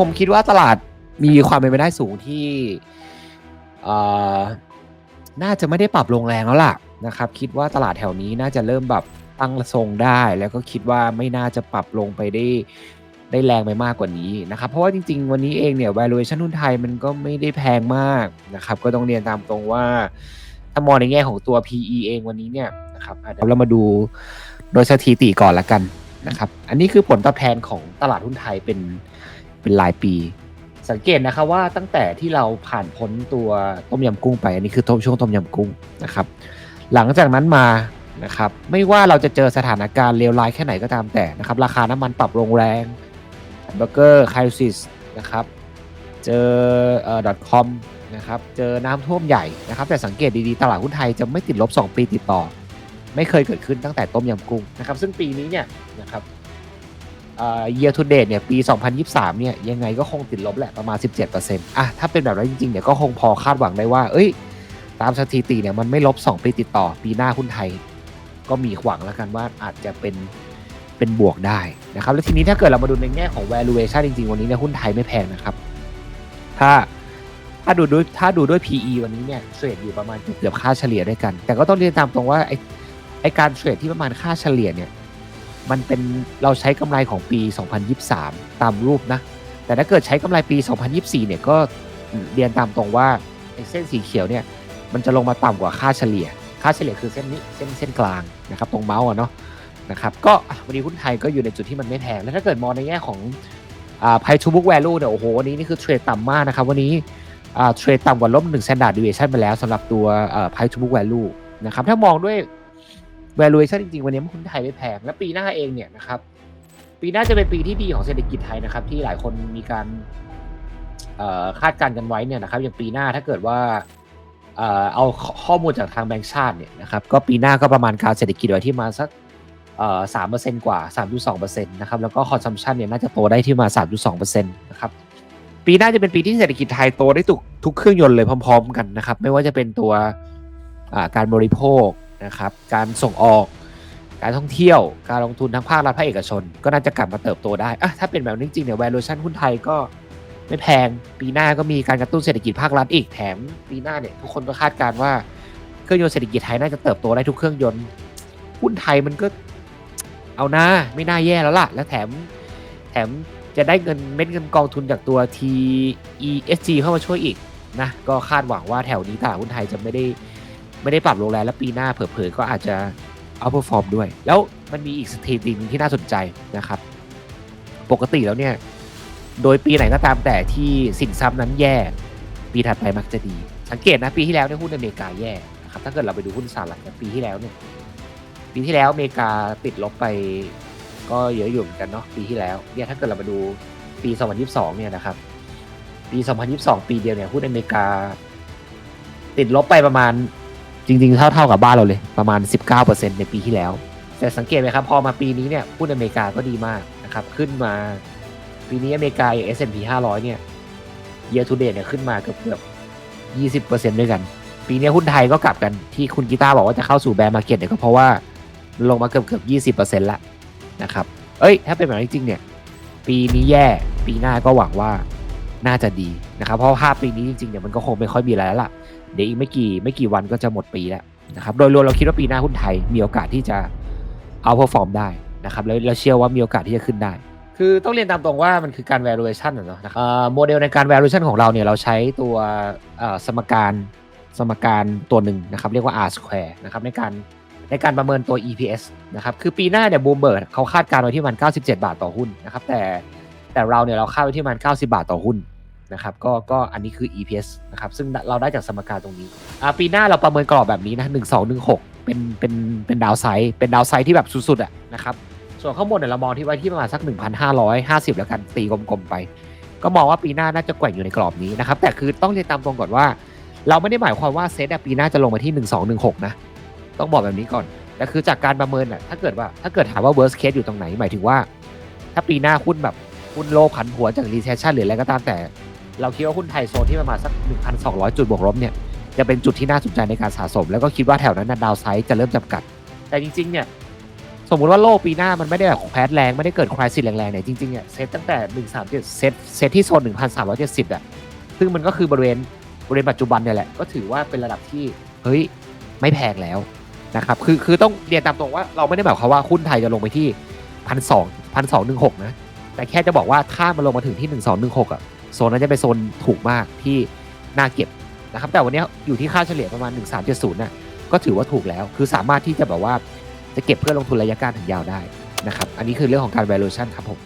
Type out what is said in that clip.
ผมคิดว่าตลาดมีความเป็นไปได้สูงที่เอ่อน่าจะไม่ได้ปรับลงแรงแล้วล่ะนะครับ คิดว่าตลาดแถวนี้น่าจะเริ่มแบบตั้งทรงได้ แล้วก็คิดว่าไม่น่าจะปรับลงไปได้ได้แรงไปมากกว่านี้นะครับ เพราะว่าจริง ๆ วันนี้เองเนี่ย valuation หุ้นไทยมันก็ไม่ได้แพงมากนะครับ ก็ต้องเรียนตามตรงว่าถ้ามองในแง่ของตัว PE เองวันนี้เนี่ยนะครับเดี๋ยวเรามาดูโดยสถิติก่อนละกันนะครับ อันนี้คือผลตอบแทนของตลาดหุ้นไทยเป็น เป็นรายปี สังเกตนะครับว่าตั้งแต่ที่เราผ่านพ้นตัวต้มยำกุ้งไป อันนี้คือช่วงต้มยำกุ้งนะครับ หลังจากนั้นมานะครับไม่ว่าเราจะเจอสถานการณ์เลวร้ายแค่ไหนก็ตามแต่นะครับ ราคาน้ำมันปรับลงแรงเบอร์เกอร์ไคลซิสนะครับ เจอเอ่อ .com นะครับ เจอน้ำท่วมใหญ่นะครับ แต่สังเกตดีๆ ตลาดหุ้นไทยจะไม่ติดลบ 2 ปีติดต่อ ไม่เคยเกิดขึ้นตั้งแต่ต้มยำกุ้งนะครับ ซึ่งปีนี้เนี่ยนะครับ เอ่อ year to date เนี่ยปี 2023 เนี่ยยังไงก็คงติดลบแหละประมาณ 17%อะถ้าเป็นแบบนั้นจริงๆเนี่ยก็คงพอคาดหวังได้ว่า เอ้ย ตามสถิติเนี่ยมันไม่ลบ 2 ปีติดต่อ ปีหน้าหุ้นไทย ก็มีหวังแล้วกันว่าอาจจะเป็นเป็นบวกได้นะครับ แล้วทีนี้ถ้าเกิดเรามาดูในแง่ของ valuation จริงๆ วันนี้เนี่ยหุ้นไทยไม่แพงนะครับ ถ้าถ้าดูด้วยถ้าดูด้วย PE วันนี้เนี่ยเทรดอยู่ประมาณเกือบค่าเฉลี่ยด้วยกัน แต่ก็ต้องเรียนตามตรงว่าไอไอการเทรดที่ประมาณค่าเฉลี่ยเนี่ย มันเป็นเราใช้กำไรของปี 2023 ตามรูปนะ แต่ถ้าเกิดใช้กำไรปี 2024 เนี่ยก็เรียนตามตรงว่าเส้นสีเขียวเนี่ยมันจะลงมาต่ำกว่าค่าเฉลี่ย ค่าเฉลี่ยคือเส้นนี้เส้นเส้นกลางนะครับตรงเมาส์อะเนาะนะครับก็วันนี้หุ้นไทยก็อยู่ในจุดที่มันไม่แพงแล้วถ้าเกิดมองในแง่ของอ่า price to book value เนี่ยโอ้โหวันนี้นี่คือเทรดต่ำมากนะครับวันนี้อ่าเทรดต่ำกว่าลบ1 standard deviation ไปแล้วสำหรับตัวอ่า price to book value นะครับถ้ามองด้วย valuation จริงๆ วันนี้หุ้นไทยไม่แพง และปีหน้าเองเนี่ยนะครับ ปีหน้าจะเป็นปีที่ดีของเศรษฐกิจไทยนะครับ ที่หลายคนมีการคาดการณ์กันไว้เนี่ยนะครับ อย่างปีหน้าถ้าเกิดว่าเอาข้อมูลจากทางแบงก์ชาติเนี่ยนะครับก็ปีหน้าก็ประมาณการเศรษฐกิจไว้ที่มาสักสามเปอร์เซ็นต์กว่าสามจุดสองเปอร์เซ็นต์นะครับแล้วก็คอนซัมชันเนี่ยน่าจะโตได้ที่มาสามจุดสองเปอร์เซ็นต์นะครับปีหน้าจะเป็นปีที่เศรษฐกิจไทยโตได้ทุกทุกเครื่องยนต์เลยพร้อม ๆ กันนะครับ ไม่ว่าจะเป็นตัวการบริโภค นะครับ การส่งออก การท่องเที่ยว การลงทุนทั้งภาครัฐภาคเอกชน ก็น่าจะกลับมาเติบโตได้อะถ้าเป็นแบบนี้จริงเนี่ย valuation หุ้นไทยก็ไม่แพง ปีหน้าก็มีการกระตุ้นเศรษฐกิจภาครัฐอีก แถมปีหน้าเนี่ยทุกคนก็คาดการณ์ว่าเครื่องยนต์เศรษฐกิจไทยน่าจะเติบโตได้ทุกเครื่องยนต์ หุ้นไทยมันก็เอานะไม่น่าแย่แล้วล่ะ และแถมแถมจะได้เงินเม็ดเงินกองทุนจากตัว TESG เข้ามาช่วยอีกนะ ก็คาดหวังว่าแถวนี้ตลาดหุ้นไทยจะไม่ได้ ไม่ได้ปรับลงแรงและปีหน้าเผลอๆก็อาจจะเอาเปอร์ฟอร์มด้วย แล้วมันมีอีกสถิตินึงที่น่าสนใจนะครับ ปกติแล้วเนี่ย โดยปีไหนก็ตามแต่ที่สินทรัพย์นั้นแย่ ปีถัดไปมักจะดี สังเกตนะปีที่แล้วเนี่ยหุ้นอเมริกาแย่นะครับถ้าเกิดเราไปดูหุ้นสหรัฐเนี่ยปีที่แล้วเนี่ยปีที่แล้วอเมริกาติดลบไปก็เยอะอยู่เหมือนกันเนาะปีที่แล้วเนี่ยถ้าเกิดเรามาดูปี 2022 เนี่ยนะครับ ปี 2022 ปีเดียวเนี่ยหุ้นอเมริกา ติดลบไปประมาณ จริงๆ เท่าเท่ากับบ้านเราเลยประมาณ 19%ในปีที่แล้ว แต่สังเกตไหมครับ พอมาปีนี้เนี่ยหุ้นอเมริกาก็ดีมากนะครับ ขึ้นมาปีนี้อเมริกาอย่าง S&P 500 เนี่ย year to date เนี่ยขึ้นมาเกือบเกือบ20%ด้วยกัน ปีนี้หุ้นไทยก็กลับกันที่คุณกีตาร์บอกว่าจะเข้าสู่แบร์มาร์เก็ตเนี่ยก็เพราะว่าลงมาเกือบเกือบ20%ละนะครับ เอ้ย ถ้าเป็นแบบนั้จริงๆเนี่ย ปีนี้แย่ ปีหน้าก็หวังว่าน่าจะดีนะครับ เพราะภาพปีนี้จริงๆเนี่ยมันก็คงไม่ค่อยมีอะไรแล้วล่ะ เดี๋ยวอีกไม่กี่ไม่กี่วันก็จะหมดปีแล้วนะครับโดยรวมเราคิดว่าปีหน้าหุ้นไทยมีโอกาสที่จะเอาพอฟอร์มได้นะครับแล้วเราเชื่อว่ามีโอกาสที่จะขึ้นได้ คือต้องเรียนตามตรงว่ามันคือการ valuation อะเนาะนะครับโมเดลในการ valuation ของเราเนี่ยเราใช้ตัวสมการสมการตัวหนึ่งนะครับเรียกว่า R square นะครับในการในการประเมินตัว EPS นะครับคือปีหน้าเนี่ยบูมเบิร์ดเขาคาดการณ์ไว้ที่มัน 97 บาทต่อหุ้นนะครับแต่แต่เราเนี่ยเราคาดไว้ที่มัน 90 บาทต่อหุ้น นะครับก็ก็อันนี้คือ EPS นะครับซึ่งเราได้จากสมการตรงนี้อ่าปีหน้าเราประเมินกรอบแบบนี้นะหนึ่งสองหนึ่งหกเป็นเป็นเป็นดาวไซด์เป็นดาวไซด์ที่แบบสุดๆอะนะครับส่วนข้างบนเนี่ยเรามองที่ไว้ที่ประมาณสัก 1,550 แล้วกันตีกลมๆไป ก็มองว่าปีหน้าน่าจะแกว่งอยู่ในกรอบนี้นะครับแต่คือต้องเรียนตามตรงก่อนว่า เราไม่ได้หมายความว่าเซตปีหน้าจะลงมาที่ 1216 นะ ต้องบอกแบบนี้ก่อนแต่คือจากการประเมินอะถ้าเกิดว่าถ้าเกิดถามว่า worst case อยู่ตรงไหนหมายถึงว่า ถ้าปีหน้าหุ้นแบบหุ้นโลผันผวนจาก recession หรืออะไรก็ตามแต่ เราคิดว่าหุ้นไทยโซนที่ประมาณสัก 1,200 จุดบวกลบเนี่ยจะเป็นจุดที่น่าสนใจในการสะสม แล้วก็คิดว่าแถวนั้นนะดาวไซด์จะเริ่มจำกัด แต่จริงๆเนี่ยสมมุติว่าโลกปีหน้ามันไม่ได้แบบแครชแรงไม่ได้เกิดครายสิแรงๆเนี่ยจริงๆเนี่ยเซตตั้งแต่หนึ่งสามเจ็ดเซตเซตที่โซนหนึ่งพันสามร้อยเจ็ดสิบอะซึ่งมันก็คือบริเวณบริเวณปัจจุบันเนี่ยแหละก็ถือว่าเป็นระดับที่เฮ้ยไม่แพงแล้วนะครับคือคือต้องเรียนตามตรงว่าเราไม่ได้แบบความว่าหุ้นไทยจะลงไปที่พันสองพันสองหนึ่งหกนะแต่แค่จะบอกว่าถ้ามันลงมาถึงที่หนึ่งสองหนึ่งหกอะ โซนนั้นจะเป็นโซนถูกมากที่น่าเก็บนะครับแต่วันนี้อยู่ที่ค่าเฉลี่ยประมาณหนึ่งสามเจ็ดศูนย์น่ะก็ถือว่าถูกแล้วคือสามารถที่จะแบบว่าจะเก็บเพื่อลงทุนระยะกลางถึงยาวได้นะครับอันนี้คือเรื่องของการ valuation ครับผม